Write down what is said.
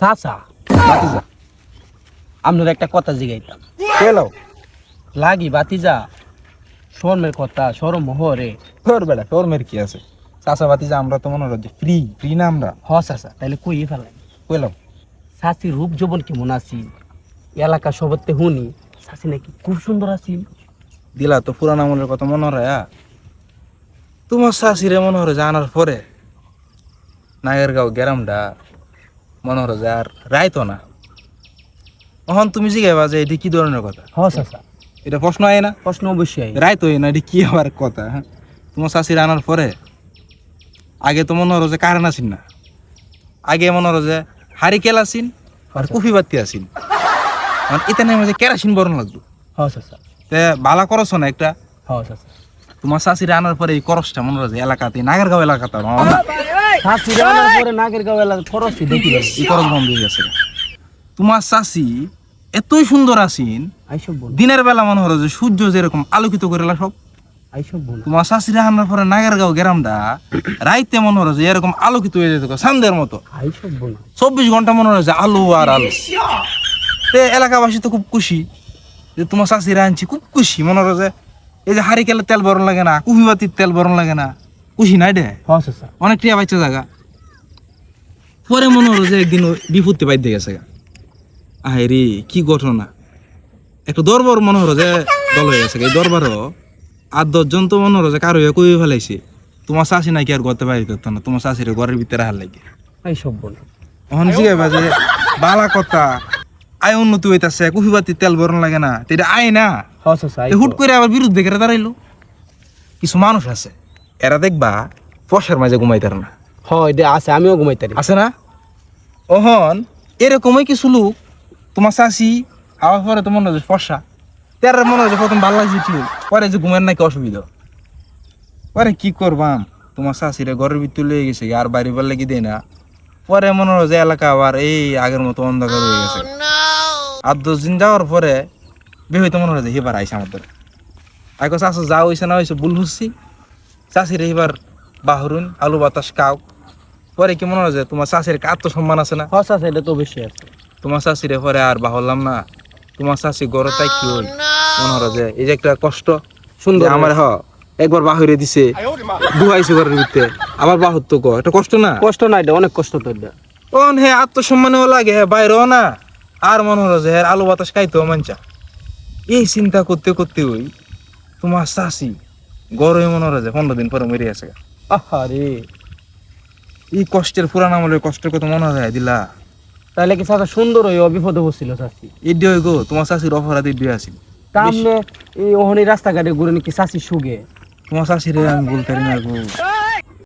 বাতিজা। আপনার একটা কথা জিগাইতাম। কেলো? লাগি বাতিজা শর্মের কথা সরম মোহরে। তোর বেড়া তোর মেয়ের কি আছে? চাষা বাতিজা আমরা তো মনে হয় ফ্রি ফ্রি না আমরা? হ চাচা তাহলে কই ফেলাই কইলাম শাসির রূপ যৌবন কেমন আছি? এলাকা সবতে হুনি শাসি নাকি খুব সুন্দর আছি। দিলা তো পুরান আমলের কথা মনে হয় আ? তোমার শাশিরে মনে হয় জানার পরে নাগেরগাঁও গ্রামটা মনে হয় যে আর রাইতো না। তখন তুমি জিগাইবা যে এটি কি ধরনের কথা? হ চাচা এটা প্রশ্ন আয় না? প্রশ্ন অবশ্যই রাইতো না এটি কি আবার কথা হ্যাঁ? তোমার শাশির আনার পরে আগে তো মনে হলো যে কারেন্ট আসিন না। আগে মনে হলো যে হারিকেল আসিন আর কুফি বাতি আসিন মানে এটা নেমে যে কেরাসিন বরণ লাগতো হ চাচা তে বালা করছ না একটা? হ চাচা তোমার শাশির আনার পরে এই করসটা মনে হচ্ছে এলাকাতে নাগারগাঁও এলাকাতে পরে গাঁও এলাকা দেখি এই হয়ে গেছে তোমার শাশি এতই সুন্দর আসিন দিনের বেলা মনে হলো যে সূর্য যেরকম আলোকিত করে সব। তোমার শাশিরা আনার পরে নাগারগাঁও গ্রামটা রাইতে মনে হলো যে এরকম আলোকিত হয়ে যেত সান্দের মতো। চব্বিশ ঘণ্টা মনে হলো যে আলো আর আলো। তে এলাকাবাসী তো খুব খুশি যে তোমার শাশিরা আনছি খুব খুশি মনে হলো যে এই যে হারিকেলের তেল বরণ লাগে না কুফি বাতির তেল বরণ লাগে না। খুশি নাই ডে হ চাচা অনেক টিয়া বাচ্চা জায়গা। পরে মনে হলো যে একদিন বিপত্তি বাইতে গেছে গা। আহে রে কি ঘটনা? একটা দরবার মনে হলো যে দল হয়ে গেছে এই দরবারও আর দশজন তো মনে হলো যে কারও কই ফেলাইছে। তোমার শাশি নাকি আর করতে না। তোমার শাশির ঘরের ভিতরে হার লাগে আইসব বল। এখন জিগাইবা যে বালা কথা। আয় উন্নতি হইতাছে কুফি বাতি তেল বরণ লাগে না। এটা আয় না। হ চাচা এ হুট করে আবার বিরুদ্ধে কেটে দাঁড়াইলো। কিছু মানুষ আছে। এরা দেখবা পয়সার মাঝে ঘুমাইতার না। হ এটা আছে আমিও ঘুমাইতারি আছে না? ওহন এরকমই কিছু লোক তোমার চাষি হওয়ার পরে তো মনে হয় যে ফসা। তার মনে হয় প্রথম ভালো লাগছে ঠিক পরে যে ঘুমের নাকি অসুবিধা। পরে কি করবাম? তোমার শাশিরে ঘরের ভিতরে লেগে গেছে আর বাড়ি বার লেগে দেয় না। পরে মনে হয় যে এলাকা আবার এই আগের মতো অন্ধকার হয়ে গেছে। আর দশ দিন যাওয়ার পরে বে হইতে মনে হয় যে এবার আইসে আমাদের। আগে চাষা যা হয়েছে না হয়েছে ভুল বুঝছি। চাষিরে এবার বাহরুন আলু বাতাস কাউ পরে কি মনে হয় যে তোমার চাষির একটা আত্মসম্মান আছে না? হ চাচা এটা তো অবশ্যই আছে। তোমার শাশিরে পরে আর বাহলাম না। তোমার শাশি গড় তাই কি হই মনে হয় যে এই যে একটা কষ্ট সুন্দর। আমার হ একবার বাহিরে দিছে দুহাইছে ঘরের ভিতরে। আবার বাহুর তো এটা কষ্ট না? কষ্ট না এটা অনেক কষ্ট তো এটা অন হে আত্মসম্মানও লাগে হে বাইরেও না। আর মনে হলো যে হে আলু বাতাস খাইতো মানচা এই চিন্তা করতে করতে ওই তোমার শাশি গরমে মনে হয় যে পনেরো দিন পরে মরে আছে আহারে। এই কষ্টের পুরান আমলের কষ্টের কথা মনে হয় দিলা। তাহলে কি চাচা সুন্দর হয়ে অবিপদে বসছিল চাচি? এডি হয়ে গো তোমার চাষির অপরাধ এডি আছিল তাহলে এই ওহনি রাস্তাঘাটে ঘুরে নাকি চাচি সুগে তোমার চাষিরে আমি বলতে পারি না গো।